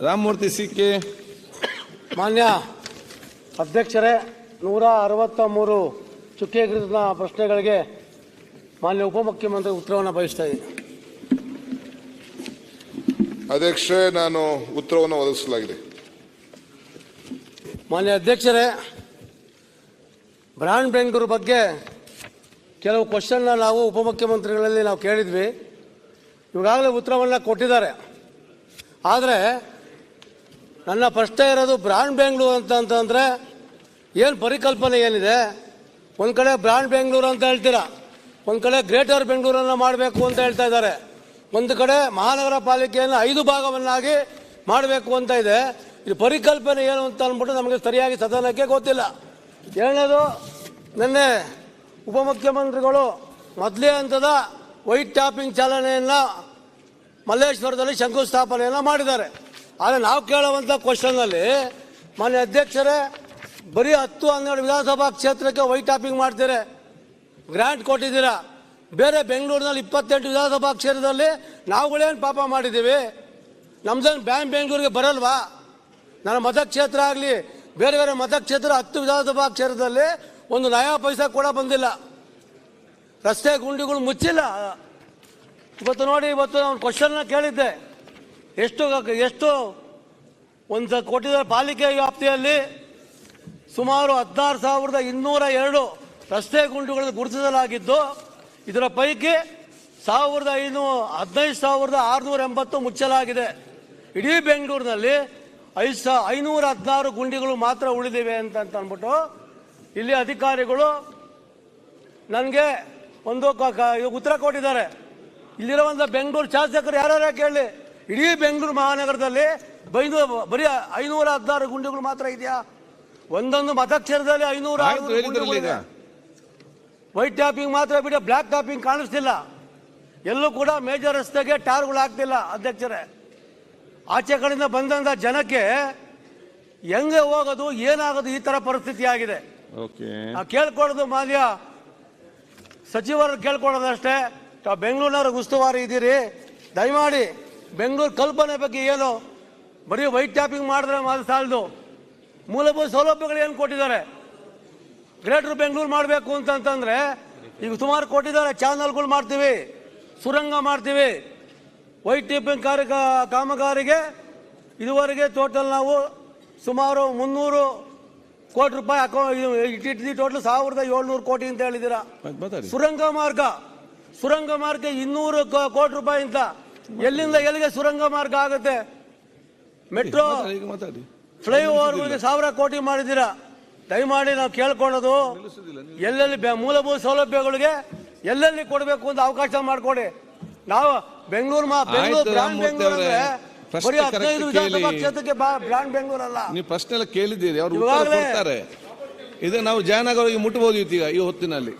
ರಾಮಮೂರ್ತಿ ಸಿಕ್ಕೆ. ಮಾನ್ಯ ಅಧ್ಯಕ್ಷರೇ ನೂರ ಅರವತ್ತ ಮೂರು ಚುಕ್ಕೆಗಿರಿದ ಪ್ರಶ್ನೆಗಳಿಗೆ ಮಾನ್ಯ ಉಪಮುಖ್ಯಮಂತ್ರಿ ಉತ್ತರವನ್ನು ಬಯಸ್ತಾ ಇದ್ದೀನಿ. ಅಧ್ಯಕ್ಷರೇ ನಾನು ಉತ್ತರವನ್ನು ಒದಗಿಸಲಾಗಿದೆ. ಮಾನ್ಯ ಅಧ್ಯಕ್ಷರೇ ಬ್ರಾಂಡ್ ಬೆಂಗಳೂರು ಬಗ್ಗೆ ಕೆಲವು ಕ್ವಶನ್ನ ನಾವು ಉಪಮುಖ್ಯಮಂತ್ರಿಗಳಲ್ಲಿ ನಾವು ಕೇಳಿದ್ವಿ. ಇವಾಗಲೇ ಉತ್ತರವನ್ನು ಕೊಟ್ಟಿದ್ದಾರೆ. ಆದರೆ ನನ್ನ ಪ್ರಶ್ನೆ ಇರೋದು ಬ್ರಾಂಡ್ ಬೆಂಗಳೂರು ಅಂತ ಅಂತಂದರೆ ಏನು ಪರಿಕಲ್ಪನೆ ಏನಿದೆ? ಒಂದು ಕಡೆ ಬ್ರಾಂಡ್ ಬೆಂಗಳೂರು ಅಂತ ಹೇಳ್ತೀರಾ? ಒಂದು ಕಡೆ ಗ್ರೇಟರ್ ಬೆಂಗಳೂರನ್ನು ಮಾಡಬೇಕು ಅಂತ ಹೇಳ್ತಾ ಇದ್ದಾರೆ. ಒಂದು ಕಡೆ ಮಹಾನಗರ ಪಾಲಿಕೆಯನ್ನು ಐದು ಭಾಗವನ್ನಾಗಿ ಮಾಡಬೇಕು ಅಂತ ಇದೆ. ಇದು ಪರಿಕಲ್ಪನೆ ಏನು ಅಂತ ಅಂದ್ಬಿಟ್ಟು ನಮಗೆ ಸರಿಯಾಗಿ ಸದನಕ್ಕೆ ಗೊತ್ತಿಲ್ಲ. ಎರಡನೇದು, ನಿನ್ನೆ ಉಪಮುಖ್ಯಮಂತ್ರಿಗಳು ಮೊದಲೇ ಹಂತದ ವೈಟ್ ಟ್ಯಾಪಿಂಗ್ ಚಾಲನೆಯನ್ನು ಮಲ್ಲೇಶ್ವರದಲ್ಲಿ ಶಂಕುಸ್ಥಾಪನೆಯನ್ನು ಮಾಡಿದ್ದಾರೆ. ಆದರೆ ನಾವು ಕೇಳುವಂಥ ಕ್ವಶನ್ನಲ್ಲಿ ಮಾನ್ಯ ಅಧ್ಯಕ್ಷರೇ, ಬರೀ ಹತ್ತು ಹನ್ನೆರಡು ವಿಧಾನಸಭಾ ಕ್ಷೇತ್ರಕ್ಕೆ ವೈಟ್ ಟಾಪಿಂಗ್ ಮಾಡ್ತೀರಿ, ಗ್ರ್ಯಾಂಟ್ ಕೊಟ್ಟಿದ್ದೀರಾ. ಬೇರೆ ಬೆಂಗಳೂರಿನಲ್ಲಿ ಇಪ್ಪತ್ತೆಂಟು ವಿಧಾನಸಭಾ ಕ್ಷೇತ್ರದಲ್ಲಿ ನಾವುಗಳೇನು ಪಾಪ ಮಾಡಿದ್ದೀವಿ. ನಮ್ದೇನು ಬ್ಯಾಂಕ್ ಬೆಂಗಳೂರಿಗೆ ಬರಲ್ವಾ? ನನ್ನ ಮತಕ್ಷೇತ್ರ ಆಗಲಿ, ಬೇರೆ ಬೇರೆ ಮತಕ್ಷೇತ್ರ ಹತ್ತು ವಿಧಾನಸಭಾ ಕ್ಷೇತ್ರದಲ್ಲಿ ಒಂದು ನಯಾ ಪೈಸಾ ಕೂಡ ಬಂದಿಲ್ಲ. ರಸ್ತೆ ಗುಂಡಿಗಳು ಮುಚ್ಚಿಲ್ಲ. ಇವತ್ತು ನೋಡಿ, ಇವತ್ತು ನಾನು ಕ್ವಶನ್ನ ಕೇಳಿದ್ದೆ. ಎಷ್ಟು ಎಷ್ಟು ಒಂದು ಕೋಟಿ ಪಾಲಿಕೆ ವ್ಯಾಪ್ತಿಯಲ್ಲಿ ಸುಮಾರು ಹದಿನಾರು ಸಾವಿರದ ಇನ್ನೂರ ಎರಡು ರಸ್ತೆ ಗುಂಡುಗಳನ್ನು ಗುರುತಿಸಲಾಗಿದ್ದು, ಇದರ ಪೈಕಿ ಸಾವಿರದ ಐನೂರು ಹದಿನೈದು ಸಾವಿರದ ಆರುನೂರ ಎಂಬತ್ತು ಮುಚ್ಚಲಾಗಿದೆ. ಇಡೀ ಬೆಂಗಳೂರಿನಲ್ಲಿ ಐದು ಸಾ ಐನೂರ ಹದಿನಾರು ಗುಂಡಿಗಳು ಮಾತ್ರ ಉಳಿದಿವೆ ಅಂತ ಅಂತ ಅಂದ್ಬಿಟ್ಟು ಇಲ್ಲಿ ಅಧಿಕಾರಿಗಳು ನನಗೆ ಒಂದು ಉತ್ತರ ಕೊಟ್ಟಿದ್ದಾರೆ. ಇಲ್ಲಿರುವಂಥ ಬೆಂಗಳೂರು ಶಾಸಕರು ಯಾರ್ಯಾರ ಕೇಳಿ? ಇಡೀ ಬೆಂಗಳೂರು ಮಹಾನಗರದಲ್ಲಿ ಬೈದು ಬರೀ ಐನೂರ ಹದಿನಾರು ಗುಂಡಿಗಳು ಮಾತ್ರ ಇದೆಯಾ? ಒಂದೊಂದು ಮತಕ್ಷೇತ್ರದಲ್ಲಿ ಐನೂರ ವೈಟ್ ಟ್ಯಾಪಿಂಗ್ ಮಾತ್ರ ಬಿಡಿ ಬ್ಲ್ಯಾಕ್ ಟ್ಯಾಪಿಂಗ್ ಕಾಣಿಸ್ತಿಲ್ಲ. ಎಲ್ಲೂ ಕೂಡ ಮೇಜರ್ ರಸ್ತೆಗೆ ಟಾರ್ಗಳು ಆಗ್ತಿಲ್ಲ ಅಧ್ಯಕ್ಷರೇ. ಆಚೆ ಕಡೆಯಿಂದ ಬಂದಂಥ ಜನಕ್ಕೆ ಹೆಂಗೆ ಹೋಗೋದು ಏನಾಗೋದು ಈ ಥರ ಪರಿಸ್ಥಿತಿ ಆಗಿದೆ. ಕೇಳ್ಕೊಳ್ಳೋದು ಮಾನ್ಯ ಸಚಿವರು ಕೇಳ್ಕೊಳ್ಳೋದಷ್ಟೇ. ಬೆಂಗಳೂರಿನವ್ರಿಗೆ ಉಸ್ತುವಾರಿ ಇದ್ದೀರಿ. ದಯಮಾಡಿ ಬೆಂಗಳೂರು ಕಲ್ಪನೆ ಬಗ್ಗೆ ಏನು? ಬರೀ ವೈಟ್ ಟ್ಯಾಪಿಂಗ್ ಮಾಡಿದ್ರೆ ಮಾತ್ರ ಸಾಲದು. ಮೂಲಭೂತ ಸೌಲಭ್ಯಗಳು ಏನು ಕೊಟ್ಟಿದ್ದಾರೆ? ಗ್ರೇಟರ್ ಬೆಂಗಳೂರು ಮಾಡಬೇಕು ಅಂತಂತಂದ್ರೆ ಈಗ ಸುಮಾರು ಕೊಟ್ಟಿದ್ದಾರೆ ಚಾನಲ್ಗಳು ಮಾಡ್ತೀವಿ ಸುರಂಗ ಮಾಡ್ತೀವಿ. ವೈಟ್ ಟ್ಯಾಪಿಂಗ್ ಕಾರ್ಯ ಕಾಮಗಾರಿಗೆ ಇದುವರೆಗೆ ಟೋಟಲ್ ನಾವು ಸುಮಾರು ಮುನ್ನೂರು ಕೋಟಿ ರೂಪಾಯಿ ಅಕೌ ಇಟ್ಟಿದ್ದು ಟೋಟಲ್ ಸಾವಿರದ ಏಳ್ನೂರು ಕೋಟಿ ಅಂತ ಹೇಳಿದ್ದೀರಾ. ಸುರಂಗ ಮಾರ್ಗ ಸುರಂಗ ಮಾರ್ಗ ಇನ್ನೂರು ಕೋಟಿ ರೂಪಾಯಿ ಅಂತ. ಎಲ್ಲಿಂದ ಎಲ್ಲಿಗೆ ಸುರಂಗ ಮಾರ್ಗ ಆಗುತ್ತೆ? ಮೆಟ್ರೋ ಫ್ಲೈ ಓವರ್ ಮಾತಾಡಿ. ಫ್ಲೈಓವರ್ಗಳಿಗೆ ಸಾವಿರ ಕೋಟಿ ಮಾಡಿದ್ದೀರಾ? ದಯಮಾಡಿ ನಾವು ಕೇಳ್ಕೊಳ್ಳೋದು. ಎಲ್ಲೆಲ್ಲಿ ಮೂಲಭೂತ ಸೌಲಭ್ಯಗಳಿಗೆ ಎಲ್ಲೆಲ್ಲಿ ಕೊಡಬೇಕು ಅಂತ ಅವಕಾಶ ಮಾಡಿಕೊಡಿ. ನಾವು ಬೆಂಗಳೂರು ಮಾ ಬೆಂಗಳೂರು ಆಯ್ತು, ಬ್ರಾಂಡ್ ರಾಮಮೂರ್ತಿ ಬೆಂಗಳೂರು ಅಂದ್ರೆ ಬರೀ ಹದಿನೈದು ವಿಧಾನಸಭಾ ಕ್ಷೇತ್ರಕ್ಕೆ ಬ್ರಾಂಡ್ ಬೆಂಗಳೂರು ಅಲ್ಲ. ನೀವು ಪ್ರಶ್ನೆ ಎಲ್ಲ ಕೇಳಿದ್ದೀರಿ. ಅವ್ರು ಉತ್ತರ ಇವಾಗಲೇ- ಕೊಡ್ತಾರೆ. ಇದು ನಾವು ಜಯನಗರ ಮುಟ್ಟಬಹುದು ಈಗ ಈ ಹೊತ್ತಿನಲ್ಲಿ.